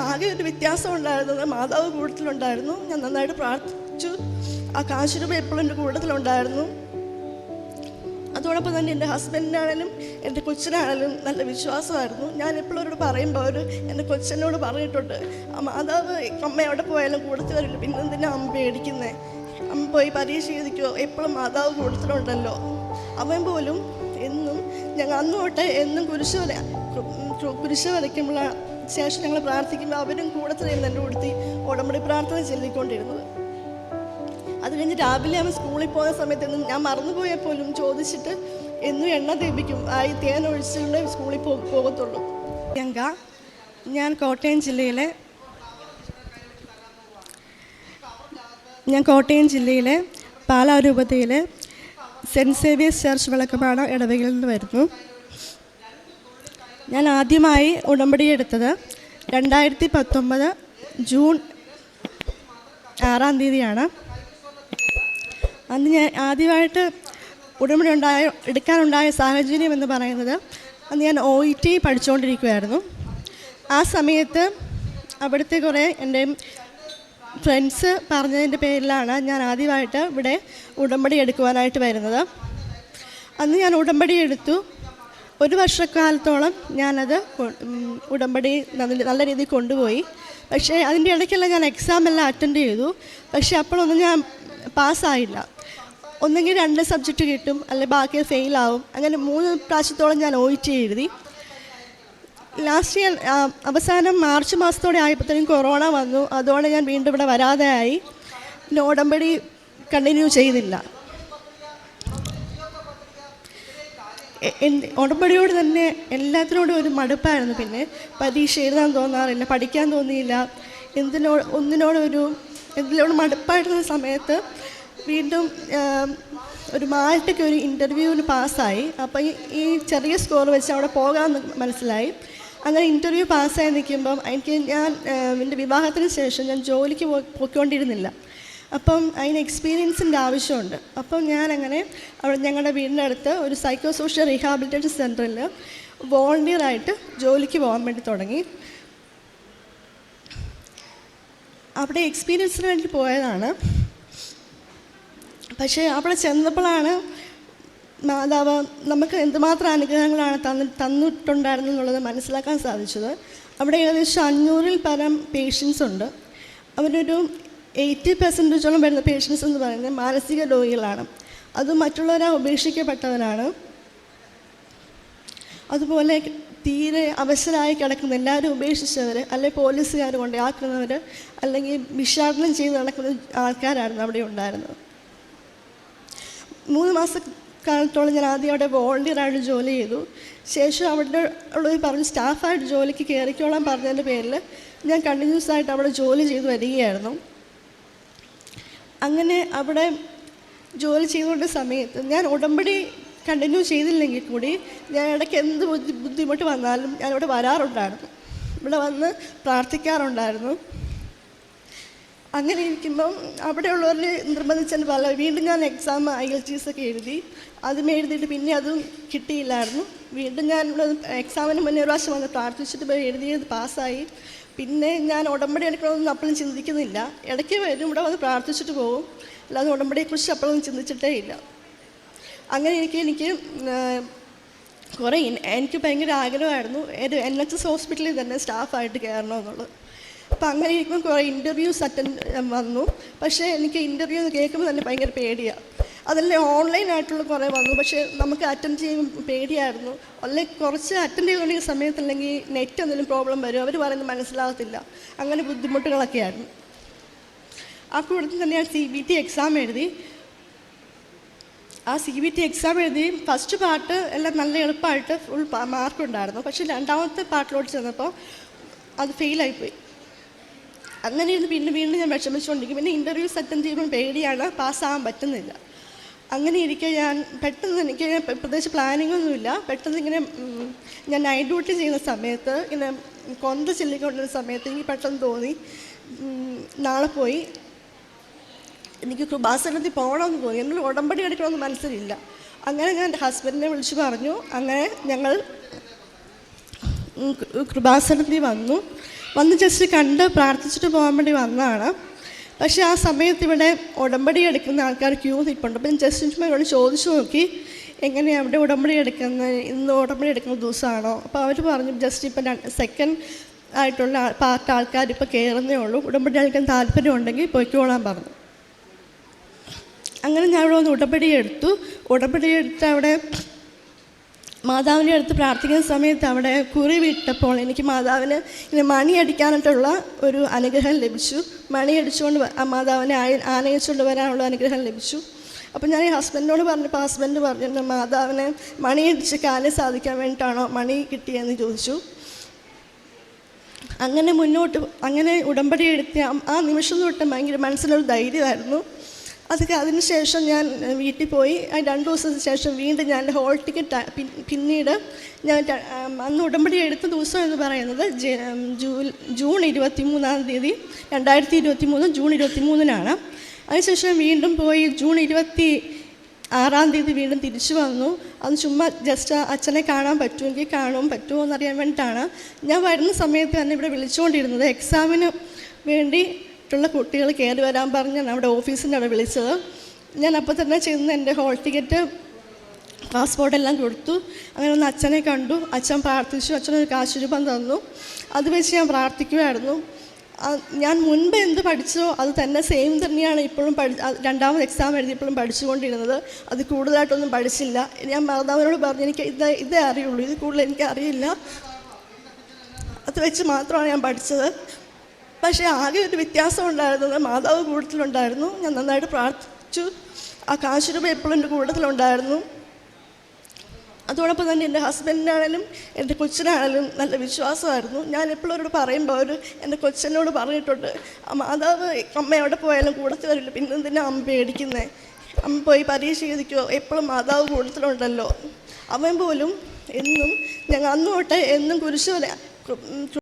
ആകെ ഒരു വ്യത്യാസം ഉണ്ടായിരുന്നത് മാതാവ് കൂട്ടത്തിലുണ്ടായിരുന്നു. ഞാൻ നന്നായിട്ട് പ്രാർത്ഥിച്ചു. ആ കാശുരൂപ എപ്പോഴും എന്റെ കൂട്ടത്തിലുണ്ടായിരുന്നു. അതോടൊപ്പം തന്നെ എന്റെ ഹസ്ബൻഡിനാണെങ്കിലും എന്റെ കൊച്ചിനാണെങ്കിലും നല്ല വിശ്വാസമായിരുന്നു. ഞാൻ എപ്പോഴും അവരോട് പറയുമ്പോൾ അവർ എന്റെ കൊച്ചനോട് പറഞ്ഞിട്ടുണ്ട് ആ മാതാവ് അമ്മ എവിടെ പോയാലും കൂടത്തിൽ വരില്ല. പിന്നെ എന്തിനാ അമ്മ പേടിക്കുന്നത് അമ്മ പോയി പരീക്ഷ എഴുതിക്കോ? എപ്പോഴും മാതാവ് കൂടത്തിലുണ്ടല്ലോ അവൻ പോലും ഞങ്ങൾ അന്ന് തൊട്ട് എന്നും കുരിശ് വര കുരിശ് വരയ്ക്കുമ്പോൾ ശേഷം ഞങ്ങൾ പ്രാർത്ഥിക്കുമ്പോൾ അവരും കൂടെ തന്നെയാണ് എന്റെ കൂടത്തി ഉടമ്പടി പ്രാർത്ഥന ചൊല്ലിക്കൊണ്ടിരുന്നത്. അത് കഴിഞ്ഞ് രാവിലെ അവൻ സ്കൂളിൽ പോകുന്ന സമയത്ത് എന്നും ഞാൻ മറന്നുപോയാൽ പോലും ചോദിച്ചിട്ട് എന്നും എണ്ണ തേപ്പിക്കും. ആ ഈ തേൻ ഒഴിച്ചുകൊണ്ട് സ്കൂളിൽ പോ പോകത്തുള്ളൂ. പ്രിയങ്ക ഞാൻ കോട്ടയം ജില്ലയിലെ ഞാൻ കോട്ടയം ജില്ലയിലെ പാലാ രൂപതയിലെ സെന്റ് സേവിയേഴ്സ് ചർച്ച് വിളക്കപ്പാട ഇടവകയിൽ നിന്ന് വരുന്നു. ഞാൻ ആദ്യമായി ഉടമ്പടി എടുത്തത് രണ്ടായിരത്തി പത്തൊമ്പത് ജൂൺ ആറാം തീയതിയാണ്. അന്ന് ഞാൻ ആദ്യമായിട്ട് ഉടമ്പടി ഉണ്ടായ എടുക്കാനുണ്ടായ സാഹചര്യം എന്ന് പറയുന്നത് അന്ന് ഞാൻ ഒ ഇ ടി പഠിച്ചുകൊണ്ടിരിക്കുമായിരുന്നു ആ സമയത്ത് അവിടുത്തെ കുറേ എന്റെ ഫ്രണ്ട്സ് പറഞ്ഞതിന്റെ പേരിലാണ് ഞാൻ ആദ്യമായിട്ട് ഇവിടെ ഉടമ്പടി എടുക്കുവാനായിട്ട് വരുന്നത്. അന്ന് ഞാൻ ഉടമ്പടി എടുത്തു. ഒരു വർഷക്കാലത്തോളം ഞാനത് ഉടമ്പടി നല്ല രീതിയിൽ കൊണ്ടുപോയി. പക്ഷേ അതിന്റെ ഇടയ്ക്കെല്ലാം ഞാൻ എക്സാം എല്ലാം അറ്റൻഡ് ചെയ്തു. പക്ഷേ അപ്പോഴൊന്നും ഞാൻ പാസ്സായില്ല. ഒന്നെങ്കിൽ രണ്ട് സബ്ജക്റ്റ് കിട്ടും അല്ലെങ്കിൽ ബാക്കി ഫെയിലാവും അങ്ങനെ മൂന്ന് പ്രാവശ്യത്തോളം ഞാൻ ഒ എഴുതി. ലാസ്റ്റ് ഇയർ അവസാനം മാർച്ച് മാസത്തോടെ ആയപ്പോഴത്തേക്കും കൊറോണ വന്നു. അതോടെ ഞാൻ വീണ്ടും ഇവിടെ വരാതെ ആയി പിന്നെ ഉടമ്പടി കണ്ടിന്യൂ ചെയ്തില്ല. ഉടമ്പടിയോട് തന്നെ എല്ലാത്തിനോടും ഒരു മടുപ്പായിരുന്നു. പിന്നെ പരീക്ഷ എഴുതാൻ തോന്നാറില്ല പഠിക്കാൻ തോന്നിയില്ല. എന്തിനോട് ഒന്നിനോടൊരു എന്തിനോട് മടുപ്പായിരുന്ന സമയത്ത് വീണ്ടും ഒരു മാൾട്ടയ്ക്ക് ഒരു ഇന്റർവ്യൂവിന് പാസ്സായി അപ്പോൾ ഈ ചെറിയ സ്കോർ വെച്ച് അവിടെ പോകാമെന്ന് മനസ്സിലായി. അങ്ങനെ ഇന്റർവ്യൂ പാസ്സായി നിൽക്കുമ്പം എനിക്ക് ഞാൻ എന്റെ വിവാഹത്തിന് ശേഷം ഞാൻ ജോലിക്ക് പോയിക്കൊണ്ടിരുന്നില്ല. അപ്പം അതിന് എക്സ്പീരിയൻസിന്റെ ആവശ്യമുണ്ട്. അപ്പം ഞാനങ്ങനെ അവിടെ ഞങ്ങളുടെ വീടിന്റെ അടുത്ത് ഒരു സൈക്കോ സോഷ്യൽ റീഹാബിലിറ്റേഷൻ സെന്ററിൽ വോളണ്ടിയറായിട്ട് ജോലിക്ക് പോകാൻ വേണ്ടി തുടങ്ങി. അവിടെ എക്സ്പീരിയൻസിന് വേണ്ടി പോയതാണ്. പക്ഷേ അവിടെ ചെന്നപ്പോഴാണ് മാതാവ് നമുക്ക് എന്തുമാത്രം അനുഗ്രഹങ്ങളാണ് തന്നി തന്നിട്ടുണ്ടായിരുന്നു എന്നുള്ളത് മനസ്സിലാക്കാൻ സാധിച്ചത്. അവിടെ ഏകദേശം അഞ്ഞൂറിൽ പരം പേഷ്യൻസ് ഉണ്ട്. അവരൊരു എയ്റ്റി പെർസെന്റേജോളം വരുന്ന പേഷ്യൻസ് എന്ന് പറയുന്നത് മാനസിക രോഗികളാണ്. അത് മറ്റുള്ളവരെ ഉപേക്ഷിക്കപ്പെട്ടവരാണ്. അതുപോലെ തീരെ അവശരായി കിടക്കുന്ന എല്ലാവരും ഉപേക്ഷിച്ചവർ അല്ലെങ്കിൽ പോലീസുകാർ കൊണ്ടാക്കുന്നവർ അല്ലെങ്കിൽ വിഷാദനം ചെയ്ത് നടക്കുന്ന ആൾക്കാരായിരുന്നു അവിടെ ഉണ്ടായിരുന്നത്. മൂന്ന് മാസ കാലത്തോളം ഞാൻ ആദ്യം അവിടെ വോളണ്ടിയറായിട്ട് ജോലി ചെയ്തു. ശേഷം അവിടെ ഉള്ളവർ പറഞ്ഞ് സ്റ്റാഫായിട്ട് ജോലിക്ക് കയറിക്കോളാൻ പറഞ്ഞതിന്റെ പേരിൽ ഞാൻ കണ്ടിന്യൂസ് ആയിട്ട് അവിടെ ജോലി ചെയ്ത് വരികയായിരുന്നു. അങ്ങനെ അവിടെ ജോലി ചെയ്തുകൊണ്ട സമയത്ത് ഞാൻ ഉടമ്പടി കണ്ടിന്യൂ ചെയ്തില്ലെങ്കിൽ കൂടി ഞാൻ ഇടയ്ക്ക് എന്ത് ബുദ്ധി ബുദ്ധിമുട്ട് വന്നാലും ഞാനിവിടെ വരാറുണ്ടായിരുന്നു. ഇവിടെ വന്ന് പ്രാർത്ഥിക്കാറുണ്ടായിരുന്നു. അങ്ങനെ ഇരിക്കുമ്പം അവിടെയുള്ളവർ നിർബന്ധിച്ചാൽ പല വീണ്ടും ഞാൻ exam I L T S ഒക്കെ എഴുതി. അതും എഴുതിയിട്ട് പിന്നെ അതും കിട്ടിയില്ലായിരുന്നു. വീണ്ടും ഞാൻ എക്സാമിന് മുന്നേ ഒരു പ്രാവശ്യം വന്ന് പ്രാർത്ഥിച്ചിട്ട് പോയി എഴുതിയത് പാസ്സായി. പിന്നെ ഞാൻ ഉടമ്പടി എടുക്കണമെന്ന് അപ്പോഴും ചിന്തിക്കുന്നില്ല. ഇടയ്ക്ക് വരും ഇവിടെ വന്ന് പ്രാർത്ഥിച്ചിട്ട് പോകും. അല്ലാതെ ഉടമ്പടിയെക്കുറിച്ച് അപ്പോഴൊന്നും ചിന്തിച്ചിട്ടേ ഇല്ല. അങ്ങനെ എനിക്ക് എനിക്ക് കുറേ എനിക്ക് ഭയങ്കര ആഗ്രഹമായിരുന്നു. എൻ എച്ച് എസ് ഹോസ്പിറ്റലിൽ തന്നെ സ്റ്റാഫായിട്ട് കയറണമെന്നുള്ളത്. അപ്പം അങ്ങനെ ഇരിക്കുമ്പോൾ കുറേ ഇന്റർവ്യൂസ് അറ്റൻഡ് വന്നു. പക്ഷേ എനിക്ക് ഇന്റർവ്യൂ കേൾക്കുമ്പോൾ തന്നെ ഭയങ്കര പേടിയാണ് അതെല്ലാം ഓൺലൈനായിട്ടുള്ള കുറേ വന്നു. പക്ഷേ നമുക്ക് അറ്റൻഡ് ചെയ്യാൻ പേടിയായിരുന്നു. അല്ലെങ്കിൽ കുറച്ച് അറ്റൻഡ് ചെയ്തുകൊണ്ടിരിക്കുന്ന സമയത്തല്ലെങ്കിൽ നെറ്റ് എന്തെങ്കിലും പ്രോബ്ലം വരും. അവർ പറയുന്നത് മനസ്സിലാകത്തില്ല. അങ്ങനെ ബുദ്ധിമുട്ടുകളൊക്കെ ആയിരുന്നു. ആ കൂട്ടത്തിൽ തന്നെ ഞാൻ സി ബി ടി എക്സാം എഴുതി. ആ സി ബി ടി എക്സാം എഴുതി. ഫസ്റ്റ് പാട്ട് എല്ലാം നല്ല എളുപ്പമായിട്ട് ഫുൾ മാർക്ക് ഉണ്ടായിരുന്നു. പക്ഷേ രണ്ടാമത്തെ പാട്ടിലോട്ട് ചെന്നപ്പോൾ അത് ഫെയിലായിപ്പോയി അങ്ങനെ ഇരുന്ന് വീണ്ടും വീണ്ടും ഞാൻ വിഷമിച്ചുകൊണ്ടിരിക്കും. പിന്നെ ഇന്റർവ്യൂസ് അറ്റൻഡ് ചെയ്യുമ്പോൾ പേടിയാണ് പാസ്സാകാൻ പറ്റുന്നില്ല. അങ്ങനെ ഇരിക്കെ ഞാൻ പെട്ടെന്ന് എനിക്ക് പ്ര- പ്രത്യേകിച്ച് പ്ലാനിംഗ് ഒന്നുമില്ല. പെട്ടെന്ന് ഇങ്ങനെ ഞാൻ നൈറ്റ് ഡ്യൂട്ടി ചെയ്യുന്ന സമയത്ത് ഇങ്ങനെ കൊന്ത ചെല്ലിക്കൊണ്ടിരുന്ന സമയത്ത് എനിക്ക് പെട്ടെന്ന് തോന്നി നാളെ പോയി. എനിക്ക് കൃപാസനത്തിൽ പോകണമെന്ന് തോന്നി. എന്നൊരു ഉടമ്പടി എടുക്കണമെന്ന് മനസ്സിലില്ല. അങ്ങനെ ഞാൻ എന്റെ ഹസ്ബൻഡിനെ വിളിച്ച് പറഞ്ഞു. അങ്ങനെ ഞങ്ങൾ കൃപാസനത്തിൽ വന്നു. വന്ന് ജസ്റ്റ് കണ്ട് പ്രാർത്ഥിച്ചിട്ട് പോകാൻ വേണ്ടി വന്നതാണ്. പക്ഷേ ആ സമയത്ത് ഇവിടെ ഉടമ്പടി എടുക്കുന്ന ആൾക്കാർ ക്യൂ നിൽപ്പുണ്ട് അപ്പം ജസ്റ്റ് അവരോട് ചോദിച്ചു നോക്കി എങ്ങനെയാണ് അവിടെ ഉടമ്പടി എടുക്കുന്നത് ഇന്ന് ഉടമ്പടി എടുക്കുന്ന ദിവസമാണോ? അപ്പോൾ അവർ പറഞ്ഞു ജസ്റ്റ് ഇപ്പം സെക്കൻഡ് ആയിട്ടുള്ള പാർട്ട് ആൾക്കാർ ഇപ്പോൾ കയറുന്നേ ഉള്ളൂ. ഉടമ്പടി എടുക്കാൻ താല്പര്യം ഉണ്ടെങ്കിൽ പൊയ്ക്കോളാൻ പറഞ്ഞു. അങ്ങനെ ഞാൻ അവിടെ വന്ന് ഉടമ്പടി എടുത്തു. ഉടമ്പടി എടുത്ത് അവിടെ മാതാവിനെ അടുത്ത് പ്രാർത്ഥിക്കുന്ന സമയത്ത് അവിടെ കുറി വിട്ടപ്പോൾ എനിക്ക് മാതാവിന് ഇങ്ങനെ മണി അടിക്കാനായിട്ടുള്ള ഒരു അനുഗ്രഹം ലഭിച്ചു. മണി അടിച്ചുകൊണ്ട് ആ മാതാവിനെ ആനയിച്ചുകൊണ്ട് വരാനുള്ള അനുഗ്രഹം ലഭിച്ചു. അപ്പം ഞാൻ ഈ ഹസ്ബൻഡിനോട് പറഞ്ഞപ്പോൾ ഹസ്ബൻഡ് പറഞ്ഞു "എന്റെ മാതാവിനെ മണി അടിച്ച് കാലിൽ സാധിക്കാൻ വേണ്ടിയിട്ടാണോ മണി കിട്ടിയെന്ന് ചോദിച്ചു. അങ്ങനെ മുന്നോട്ട് അങ്ങനെ ഉടമ്പടി എടുത്ത ആ നിമിഷം തൊട്ട് ഭയങ്കര മനസ്സിലൊരു ധൈര്യമായിരുന്നു. അതൊക്കെ അതിനുശേഷം ഞാൻ വീട്ടിൽ പോയി. രണ്ട് ദിവസത്തിന് ശേഷം വീണ്ടും ഞാൻ ഹോൾ ടിക്കറ്റ് പിന്നീട് ഞാൻ അന്ന് ഉടമ്പടി എടുത്ത ദിവസം എന്ന് പറയുന്നത് ജൂൺ ഇരുപത്തി മൂന്നാം തീയതി രണ്ടായിരത്തി ഇരുപത്തി മൂന്ന് ജൂൺ ഇരുപത്തി മൂന്നിനാണ് അതിനുശേഷം വീണ്ടും പോയി. ജൂൺ ഇരുപത്തി ആറാം തീയതി വീണ്ടും തിരിച്ചു വന്നു. അത് ചുമ്മാ ജസ്റ്റ് അച്ഛനെ കാണാൻ പറ്റുമെങ്കിൽ കാണും പറ്റുമോ എന്നറിയാൻ വേണ്ടിയിട്ടാണ്. ഞാൻ വരുന്ന സമയത്ത് തന്നെ ഇവിടെ വിളിച്ചുകൊണ്ടിരുന്നത്. എക്സാമിന് വേണ്ടിയിട്ടുള്ള കുട്ടികൾ കയറി വരാൻ പറഞ്ഞാണ് അവിടെ ഓഫീസിന്റെ അവിടെ വിളിച്ചത്. ഞാൻ അപ്പോൾ തന്നെ ചെന്ന് എന്റെ ഹോൾ ടിക്കറ്റ് പാസ്പോർട്ട് എല്ലാം കൊടുത്തു. അങ്ങനെ ഒന്ന് അച്ഛനെ കണ്ടു. അച്ഛൻ പ്രാർത്ഥിച്ചു. അച്ഛനൊരു കാശുരൂപം തന്നു. അത് വെച്ച് ഞാൻ പ്രാർത്ഥിക്കുമായിരുന്നു ഞാൻ മുൻപ് എന്ത് പഠിച്ചോ അത് തന്നെ സെയിം തന്നെയാണ് ഇപ്പോഴും പഠി രണ്ടാമത് എക്സാം എഴുതിയപ്പോഴും പഠിച്ചുകൊണ്ടിരുന്നത്. അത് കൂടുതലായിട്ടൊന്നും പഠിച്ചില്ല. ഞാൻ മാതാവിനോട് പറഞ്ഞു എനിക്ക് ഇത് ഇതേ അറിയുള്ളൂ. ഇത് കൂടുതൽ എനിക്കറിയില്ല അത് വെച്ച് മാത്രമാണ് ഞാൻ പഠിച്ചത്. പക്ഷേ ആകെ ഒരു വ്യത്യാസം ഉണ്ടായിരുന്നത് മാതാവ് കൂട്ടത്തിലുണ്ടായിരുന്നു. ഞാൻ നന്നായിട്ട് പ്രാർത്ഥിച്ചു. ആ കാശ് രൂപ എപ്പോഴും എന്റെ കൂടുതലുണ്ടായിരുന്നു അതോടൊപ്പം തന്നെ എന്റെ ഹസ്ബൻഡിനാണേലും എന്റെ കൊച്ചിനാണേലും നല്ല വിശ്വാസമായിരുന്നു. ഞാൻ എപ്പോഴും അവരോട് പറയുമ്പോൾ അവർ എന്റെ കൊച്ചനോട് പറഞ്ഞിട്ടുണ്ട് മാതാവ് അമ്മ എവിടെ പോയാലും കൂടത്തിൽ വരില്ല. പിന്നെ എന്തിനാ അമ്മ പേടിക്കുന്നേ? അമ്മ പോയി പരീക്ഷ എഴുതിക്കോ? എപ്പോഴും മാതാവ് കൂടത്തിലുണ്ടല്ലോ അവൻ പോലും എന്നും ഞങ്ങൾ അന്ന് തൊട്ട് എന്നും കുരിശ്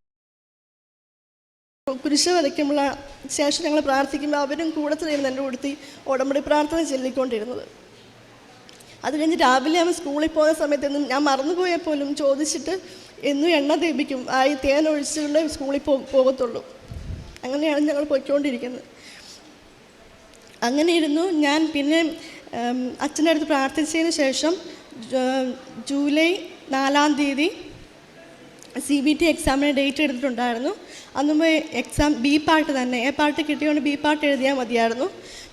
കുരിശ് വരയ്ക്കുമ്പോൾ ശേഷം ഞങ്ങൾ പ്രാർത്ഥിക്കുമ്പോൾ അവരും കൂടെ കൂടത്തിലിരുന്ന് എന്റെ കൂടത്തി ഉടമ്പടി പ്രാർത്ഥന ചൊല്ലിക്കൊണ്ടിരുന്നത്. അത് കഴിഞ്ഞ് രാവിലെ അവൻ സ്കൂളിൽ പോകുന്ന സമയത്തൊന്നും ഞാൻ മറന്നുപോയാൽ പോലും ചോദിച്ചിട്ട് എന്നും എണ്ണ തേപ്പിക്കും ആ ഈ തേൻ ഒഴിച്ചുകൊണ്ട് സ്കൂളിൽ പോ പോകത്തുള്ളൂ. അങ്ങനെയാണ് ഞങ്ങൾ പോയിക്കൊണ്ടിരിക്കുന്നത്. അങ്ങനെ ഇരുന്നു ഞാൻ പിന്നെ അച്ഛന്റെ അടുത്ത് പ്രാർത്ഥിച്ചതിന് ശേഷം ജൂലൈ നാലാം തീയതി സി ബി ടി എക്സാമിന് ഡേറ്റ് എടുത്തിട്ടുണ്ടായിരുന്നു. അന്ന് മുമ്പ് എക്സാം ബി പാർട്ട് തന്നെ. എ പാർട്ട് കിട്ടിയതുകൊണ്ട് ബി പാർട്ട് എഴുതിയാൽ മതിയായിരുന്നു.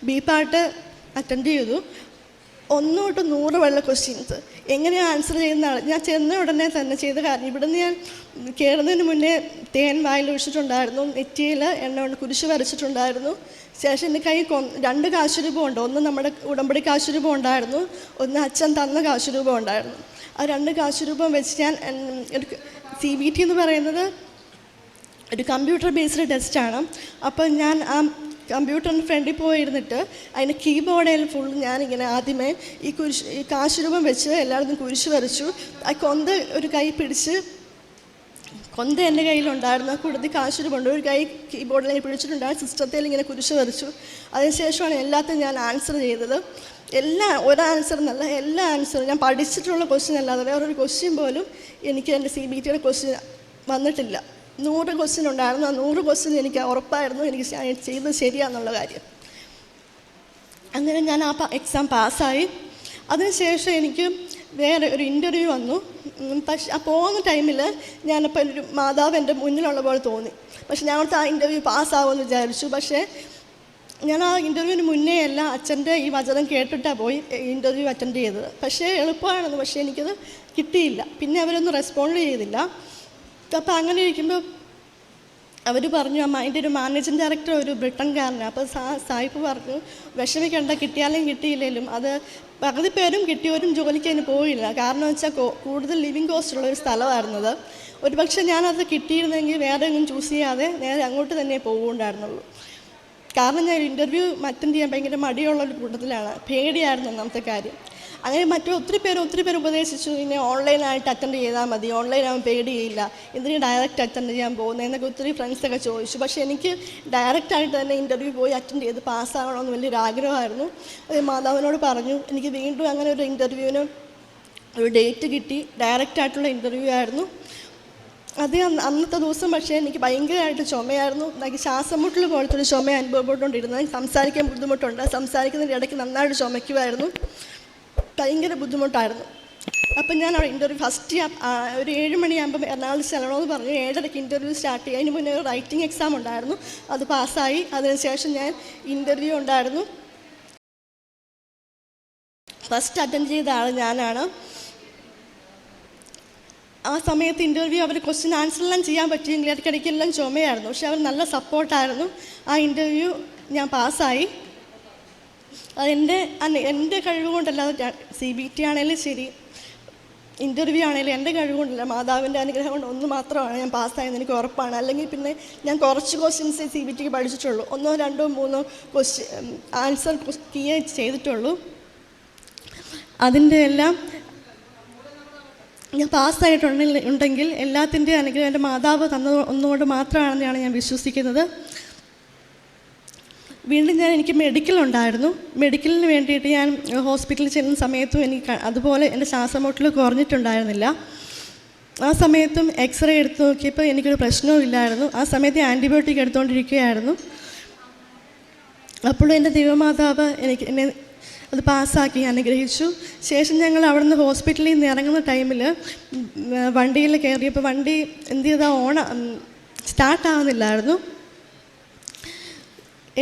ബി പാർട്ട് അറ്റൻഡ് ചെയ്തു. ഒന്നോട്ട് നൂറ് വെള്ള ക്വസ്റ്റ്യൻസ് എങ്ങനെയാണ് ആൻസർ ചെയ്യുന്ന ഞാൻ ചെന്ന ഉടനെ തന്നെ ചെയ്ത കാരണം ഇവിടുന്ന് ഞാൻ കയറുന്നതിന് മുന്നേ തേൻ വായിൽ ഒഴിച്ചിട്ടുണ്ടായിരുന്നു. നെറ്റിയിൽ എണ്ണ കൊണ്ട് കുരിശ് വരച്ചിട്ടുണ്ടായിരുന്നു. ശേഷം എന്റെ കൈ രണ്ട് കാശുരൂപം ഉണ്ട് ഒന്ന് നമ്മുടെ ഉടമ്പടി കാശുരൂപം ഉണ്ടായിരുന്നു. ഒന്ന് അച്ഛൻ തന്ന കാശുരൂപം ഉണ്ടായിരുന്നു. ആ രണ്ട് കാശുരൂപം വെച്ച് ഞാൻ സി ബി ടി എന്ന് പറയുന്നത് ഒരു കമ്പ്യൂട്ടർ ബേസ്ഡ് ടെസ്റ്റാണ് അപ്പം ഞാൻ ആ കമ്പ്യൂട്ടറിന് ഫ്രണ്ടിൽ പോയിരുന്നിട്ട് അതിന്റെ കീബോർഡിൽ ഫുൾ ഞാനിങ്ങനെ ആദ്യമേ ഈ കുരിശ് ഈ കാശുരൂപം വെച്ച് എല്ലായിടത്തും കുരിശ് വരച്ചു. ആ കൊന്ത ഒരു കൈ പിടിച്ച് കൊന്ത എന്റെ കയ്യിലുണ്ടായിരുന്നു. ആ കൂടുതൽ കാശിൽ കൊണ്ട് ഒരു കൈ കീബോർഡിൽ ഇങ്ങനെ പിടിച്ചിട്ടുണ്ടായിരുന്നു സിസ്റ്റത്തിൽ ഇങ്ങനെ കുരിശ് വരച്ചു. അതിനുശേഷമാണ് എല്ലാത്തിനും ഞാൻ ആൻസർ ചെയ്തത്. എല്ലാ ഒരു ആൻസർ എന്നല്ല എല്ലാ ആൻസറും ഞാൻ പഠിച്ചിട്ടുള്ള ക്വസ്റ്റ്യൻ അല്ലാതെ വേറൊരു ക്വസ്റ്റ്യൻ പോലും എനിക്ക് എന്റെ സി ബി ടിയുടെ ക്വസ്റ്റ്യൻ വന്നിട്ടില്ല. നൂറ് ക്വസ്റ്റ്യൻ ഉണ്ടായിരുന്നു. ആ നൂറ് ക്വസ്റ്റ്യൻ എനിക്ക് ഉറപ്പായിരുന്നു. എനിക്ക് ചെയ്തത് ശരിയാണെന്നുള്ള കാര്യം. അങ്ങനെ ഞാൻ ആ എക്സാം പാസ്സായി അതിനുശേഷം എനിക്ക് വേറെ ഒരു ഇന്റർവ്യൂ വന്നു. പക്ഷെ ആ പോകുന്ന ടൈമിൽ ഞാനിപ്പോൾ ഒരു മാതാവ് എന്റെ മുന്നിലുള്ള പോലെ തോന്നി. പക്ഷെ ഞാൻ അവിടുത്തെ ആ ഇന്റർവ്യൂ പാസ്സാവുമെന്ന് വിചാരിച്ചു. പക്ഷേ ഞാൻ ആ ഇന്റർവ്യൂവിന് മുന്നേ അല്ല അച്ഛന്റെ ഈ വചനം കേട്ടിട്ടാണ് പോയി ഇന്റർവ്യൂ അറ്റൻഡ് ചെയ്തത്. പക്ഷേ എളുപ്പമാണെന്ന് പക്ഷേ എനിക്കത് കിട്ടിയില്ല. പിന്നെ അവരൊന്നും റെസ്പോണ്ട് ചെയ്തില്ല. അപ്പോൾ അങ്ങനെ ഇരിക്കുമ്പോൾ അവർ പറഞ്ഞു അമ്മ അതിന്റെ ഒരു മാനേജിങ് ഡയറക്ടർ ഒരു ബ്രിട്ടൻകാരനാണ് അപ്പോൾ സാ സായിപ്പ് പറഞ്ഞു വിഷമിക്കേണ്ട കിട്ടിയാലും കിട്ടിയില്ലെങ്കിലും അത് പകുതി പേരും കിട്ടിയവരും ജോലിക്ക് അതിന് പോയില്ല. കാരണം വെച്ചാൽ കൂടുതൽ ലിവിങ് കോസ്റ്റ് ഉള്ള ഒരു സ്ഥലമായിരുന്നത്. ഒരു പക്ഷേ ഞാനത് കിട്ടിയിരുന്നെങ്കിൽ വേറെ ഒന്നും ചൂസ് ചെയ്യാതെ നേരെ അങ്ങോട്ട് തന്നെ പോവുകയുണ്ടായിരുന്നുള്ളൂ. കാരണം ഞാൻ ഇന്റർവ്യൂ അറ്റൻഡ് ചെയ്യാൻ ഭയങ്കര മടിയുള്ള ഒരു കൂട്ടത്തിലാണ്. പേടിയായിരുന്നു ഒന്നാമത്തെ കാര്യം. അങ്ങനെ മറ്റു ഒത്തിരി പേര് ഒത്തിരി പേര് ഉപദേശിച്ചു ഇനി ഓൺലൈനായിട്ട് അറ്റൻഡ് ചെയ്താൽ മതി ഓൺലൈനാകുമ്പോൾ പേടിയില്ല എന്തിനു ഡയറക്റ്റ് അറ്റൻഡ് ചെയ്യാൻ പോകുന്നതെന്നൊക്കെ ഒത്തിരി ഫ്രണ്ട്സൊക്കെ ചോദിച്ചു. പക്ഷേ എനിക്ക് ഡയറക്റ്റായിട്ട് തന്നെ ഇന്റർവ്യൂ പോയി അറ്റൻഡ് ചെയ്ത് പാസ്സാകണമെന്ന് വലിയൊരു ആഗ്രഹമായിരുന്നു. മാതാവിനോട് പറഞ്ഞു എനിക്ക് വീണ്ടും അങ്ങനെ ഒരു ഇന്റർവ്യൂവിന് ഒരു ഡേറ്റ് കിട്ടി ഡയറക്റ്റായിട്ടുള്ള ഇന്റർവ്യൂ ആയിരുന്നു. അത് അന്ന് അന്നത്തെ ദിവസം പക്ഷേ എനിക്ക് ഭയങ്കരമായിട്ട് ചുമയായിരുന്നു. എനിക്ക് ശ്വാസം മുട്ടൽ പോലത്തെ ഒരു ചുമ അനുഭവപ്പെട്ടുകൊണ്ടിരുന്നത്. സംസാരിക്കാൻ ബുദ്ധിമുട്ടുണ്ട്. സംസാരിക്കുന്നതിന്റെ ഇടയ്ക്ക് നന്നായിട്ട് ചുമയ്ക്കുമായിരുന്നു. ഭയങ്കര ബുദ്ധിമുട്ടായിരുന്നു. അപ്പം ഞാൻ അവിടെ ഇന്റർവ്യൂ ഫസ്റ്റ് ഒരു ഏഴ് മണിയാകുമ്പോൾ എറണാകുളത്ത് ചെല്ലണമെന്ന് പറഞ്ഞു ഏഴരയ്ക്ക് ഇന്റർവ്യൂ സ്റ്റാർട്ട് ചെയ്യും അതിന് മുന്നേ ഒരു റൈറ്റിംഗ് എക്സാം ഉണ്ടായിരുന്നു. അത് പാസ്സായി. അതിനുശേഷം ഞാൻ ഇന്റർവ്യൂ ഉണ്ടായിരുന്നു. ഫസ്റ്റ് അറ്റൻഡ് ചെയ്ത ആൾ ഞാനാണ്. ആ സമയത്ത് ഇന്റർവ്യൂ അവർ ക്വസ്റ്റ്യൻ ആൻസർ എല്ലാം ചെയ്യാൻ പറ്റിയെങ്കിൽ ഇടയ്ക്കിടയ്ക്കെല്ലാം ചുമയായിരുന്നു. പക്ഷെ അവർ നല്ല സപ്പോർട്ടായിരുന്നു ആ ഇന്റർവ്യൂ ഞാൻ പാസ്സായി. അതെന്റെ എന്റെ കഴിവ് കൊണ്ടല്ലാതെ സി ബി ടി ആണെങ്കിലും ശരി. ഇന്റർവ്യൂ ആണെങ്കിലും എന്റെ കഴിവ് കൊണ്ടല്ല മാതാവിന്റെ അനുഗ്രഹം കൊണ്ട് ഒന്ന് മാത്രമാണ് ഞാൻ പാസ്സായെന്ന് എനിക്ക് ഉറപ്പാണ്. അല്ലെങ്കിൽ പിന്നെ ഞാൻ കുറച്ച് ക്വസ്റ്റ്യൻസ് സി ബി ടിക്ക് പഠിച്ചിട്ടുള്ളൂ. ഒന്നോ രണ്ടോ മൂന്നോ ക്വസ്റ്റ്യൻ ആൻസർ ക്വസ്റ്റിയെ ചെയ്തിട്ടുള്ളൂ. അതിന്റെ എല്ലാം ഞാൻ പാസ്സായിട്ടുണ്ടെങ്കിൽ ഉണ്ടെങ്കിൽ എല്ലാത്തിന്റെ അനുഗ്രഹം എന്റെ മാതാവ് തന്നത് ഒന്നുകൊണ്ട് മാത്രമാണെന്നാണ് ഞാൻ വിശ്വസിക്കുന്നത്. വീണ്ടും ഞാൻ എനിക്ക് മെഡിക്കൽ ഉണ്ടായിരുന്നു. മെഡിക്കലിന് വേണ്ടിയിട്ട് ഞാൻ ഹോസ്പിറ്റലിൽ ചെല്ലുന്ന സമയത്തും എനിക്ക് അതുപോലെ എന്റെ ശ്വാസമുട്ടൽ കുറഞ്ഞിട്ടുണ്ടായിരുന്നില്ല. ആ സമയത്തും എക്സ്റേ എടുത്ത് നോക്കിയപ്പോൾ എനിക്കൊരു പ്രശ്നവും ഇല്ലായിരുന്നു. ആ സമയത്ത് ആന്റിബയോട്ടിക് എടുത്തുകൊണ്ടിരിക്കുകയായിരുന്നു അപ്പോഴും എന്റെ ദൈവമാതാവ് എനിക്ക് എന്നെ അത് പാസ്സാക്കി അനുഗ്രഹിച്ചു. ശേഷം ഞങ്ങൾ അവിടുന്ന് ഹോസ്പിറ്റലിൽ നിന്ന് ഇറങ്ങുന്ന ടൈമിൽ വണ്ടിയിൽ കയറിയപ്പോൾ വണ്ടി എന്ത് ചെയ്താൽ ഓണ സ്റ്റാർട്ട് ആവുന്നില്ലായിരുന്നു.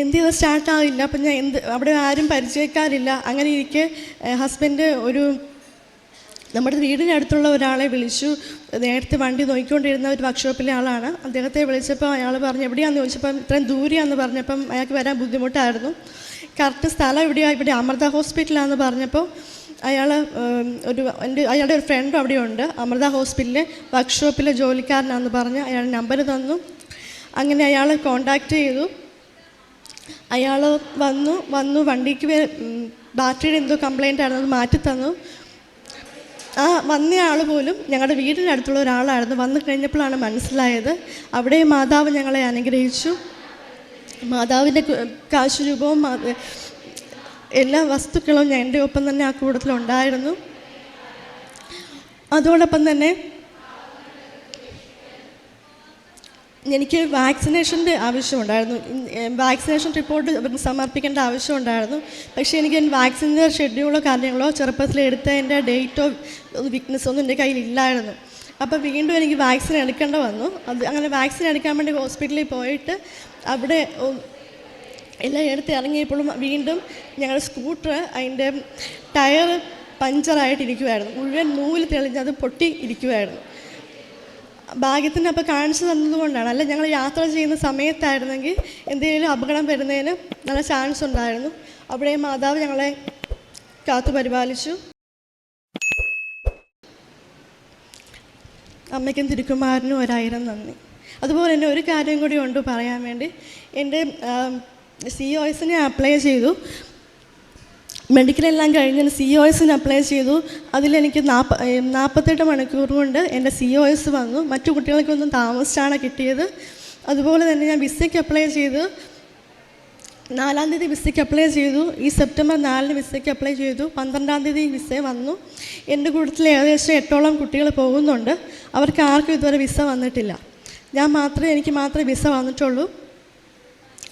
എന്ത് ചെയ്താൽ സ്റ്റാർട്ടാവില്ല അപ്പം ഞാൻ എന്ത് അവിടെ ആരും പരിചയക്കാരില്ല. അങ്ങനെ ഇരിക്കെ ഹസ്ബൻഡ് ഒരു നമ്മുടെ വീടിനടുത്തുള്ള ഒരാളെ വിളിച്ചു. നേരത്തെ വണ്ടി നോക്കിക്കൊണ്ടിരുന്ന ഒരു വർക്ക്ഷോപ്പിലെ ആളാണ്. അദ്ദേഹത്തെ വിളിച്ചപ്പോൾ അയാൾ പറഞ്ഞു എവിടെയാണെന്ന് ചോദിച്ചപ്പം ഇത്രയും ദൂരെയാണെന്ന് പറഞ്ഞപ്പം അയാൾക്ക് വരാൻ ബുദ്ധിമുട്ടായിരുന്നു. കറക്റ്റ് സ്ഥലം എവിടെയാണ് ഇവിടെ അമൃത ഹോസ്പിറ്റലാണെന്ന് പറഞ്ഞപ്പോൾ അയാൾ ഒരു എന്റെ അയാളുടെ ഒരു ഫ്രണ്ടും അവിടെയുണ്ട്. അമൃത ഹോസ്പിറ്റലിലെ വർക്ക്ഷോപ്പിലെ ജോലിക്കാരനാണെന്ന് പറഞ്ഞ് അയാൾ നമ്പർ തന്നു. അങ്ങനെ അയാൾ കോണ്ടാക്ട് ചെയ്തു. അയാൾ വന്നു വന്നു വണ്ടിക്ക് ബാറ്ററിയുടെ എന്തോ കംപ്ലൈന്റ് ആയിരുന്നു അത് മാറ്റി തന്നു. ആ വന്ന ആൾ പോലും ഞങ്ങളുടെ വീടിന്റെ അടുത്തുള്ള ഒരാളായിരുന്നു. വന്നു കഴിഞ്ഞപ്പോഴാണ് മനസ്സിലായത് അവിടെ മാതാവ് ഞങ്ങളെ അനുഗ്രഹിച്ചു. മാതാവിന്റെ കാശുരൂപവും കാശ് രൂപവും എല്ലാ വസ്തുക്കളും എന്റെ ഒപ്പം തന്നെ ആ കൂടത്തിലുണ്ടായിരുന്നു. അതോടൊപ്പം തന്നെ എനിക്ക് വാക്സിനേഷന്റെ ആവശ്യമുണ്ടായിരുന്നു. വാക്സിനേഷൻ റിപ്പോർട്ട് സമർപ്പിക്കേണ്ട ആവശ്യമുണ്ടായിരുന്നു. പക്ഷേ എനിക്ക് വാക്സിന്റെ ഷെഡ്യൂളോ കാര്യങ്ങളോ ചെറുപ്പത്തിൽ എടുത്തതിന്റെ ഡേറ്റോ വിക്നസ് ഒന്നും എന്റെ കയ്യിലില്ലായിരുന്നു അപ്പോൾ വീണ്ടും എനിക്ക് വാക്സിൻ എടുക്കേണ്ട വന്നു. അത് അങ്ങനെ വാക്സിൻ എടുക്കാൻ വേണ്ടി ഹോസ്പിറ്റലിൽ പോയിട്ട് അവിടെ എല്ലാം എടുത്ത് ഇറങ്ങിയപ്പോഴും വീണ്ടും ഞങ്ങളുടെ സ്കൂട്ടർ അതിന്റെ ടയർ പഞ്ചറായിട്ടിരിക്കുമായിരുന്നു മുഴുവൻ നൂൽ തെളിഞ്ഞ് അത് പൊട്ടി ഇരിക്കുമായിരുന്നു ഭാഗ്യത്തിന് അപ്പോൾ കാണിച്ചു തന്നതുകൊണ്ടാണ്. അല്ല ഞങ്ങൾ യാത്ര ചെയ്യുന്ന സമയത്തായിരുന്നെങ്കിൽ എന്തെങ്കിലും അപകടം വരുന്നതിന് നല്ല ചാൻസ് ഉണ്ടായിരുന്നു. അവിടെ മാതാവ് ഞങ്ങളെ കാത്തു പരിപാലിച്ചു. അമ്മയ്ക്കും തിരുക്കുമാരനും ഒരായിരം നന്ദി. അതുപോലെ തന്നെ ഒരു കാര്യം കൂടി ഉണ്ട് പറയാൻ വേണ്ടി. എന്റെ സി ഒ എസിനെ അപ്ലൈ ചെയ്തു. മെഡിക്കലെല്ലാം കഴിഞ്ഞ് സി ഒ എസിന് അപ്ലൈ ചെയ്തു. അതിലെനിക്ക് നാൽപ്പ ഏഹ് നാൽപ്പത്തെട്ട് മണിക്കൂർ കൊണ്ട് എന്റെ സി ഒ എസ് വന്നു. മറ്റു കുട്ടികൾക്കൊന്നും താമസിച്ചാണ് കിട്ടിയത്. അതുപോലെ തന്നെ ഞാൻ വിസയ്ക്ക് അപ്ലൈ ചെയ്തു. നാലാം തീയതി വിസയ്ക്ക് അപ്ലൈ ചെയ്തു. ഈ സെപ്റ്റംബർ നാലിന് വിസയ്ക്ക് അപ്ലൈ ചെയ്തു. പന്ത്രണ്ടാം തീയതി വിസ വന്നു. എന്റെ കൂട്ടത്തിൽ ഏകദേശം എട്ടോളം കുട്ടികൾ പോകുന്നുണ്ട്. അവർക്ക് ആർക്കും ഇതുവരെ വിസ വന്നിട്ടില്ല. ഞാൻ മാത്രമേ എനിക്ക് മാത്രമേ വിസ വന്നിട്ടുള്ളൂ.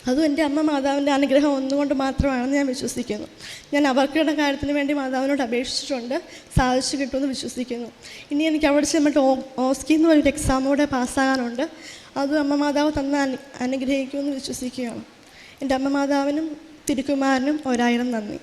അതും എന്റെ അമ്മ മാതാവിന്റെ അനുഗ്രഹം ഒന്നുകൊണ്ട് മാത്രമാണെന്ന് ഞാൻ വിശ്വസിക്കുന്നു. ഞാൻ അവർക്കുടെ കാര്യത്തിന് വേണ്ടി മാതാവിനോട് അപേക്ഷിച്ചിട്ടുണ്ട്. സാധിച്ചു കിട്ടുമെന്ന് വിശ്വസിക്കുന്നു. ഇനി എനിക്ക് അവിടെ ചെന്നിട്ട് ഓ ഓസ്കി എന്ന് പറഞ്ഞൊരു എക്സാമോടെ പാസ്സാകാനുണ്ട്. അതും അമ്മ മാതാവ് തന്ന അനു അനുഗ്രഹിക്കുമെന്ന് വിശ്വസിക്കുകയാണ്. എന്റെ അമ്മ മാതാവിനും തിരുക്കുമാരനും ഒരായിരം നന്ദി.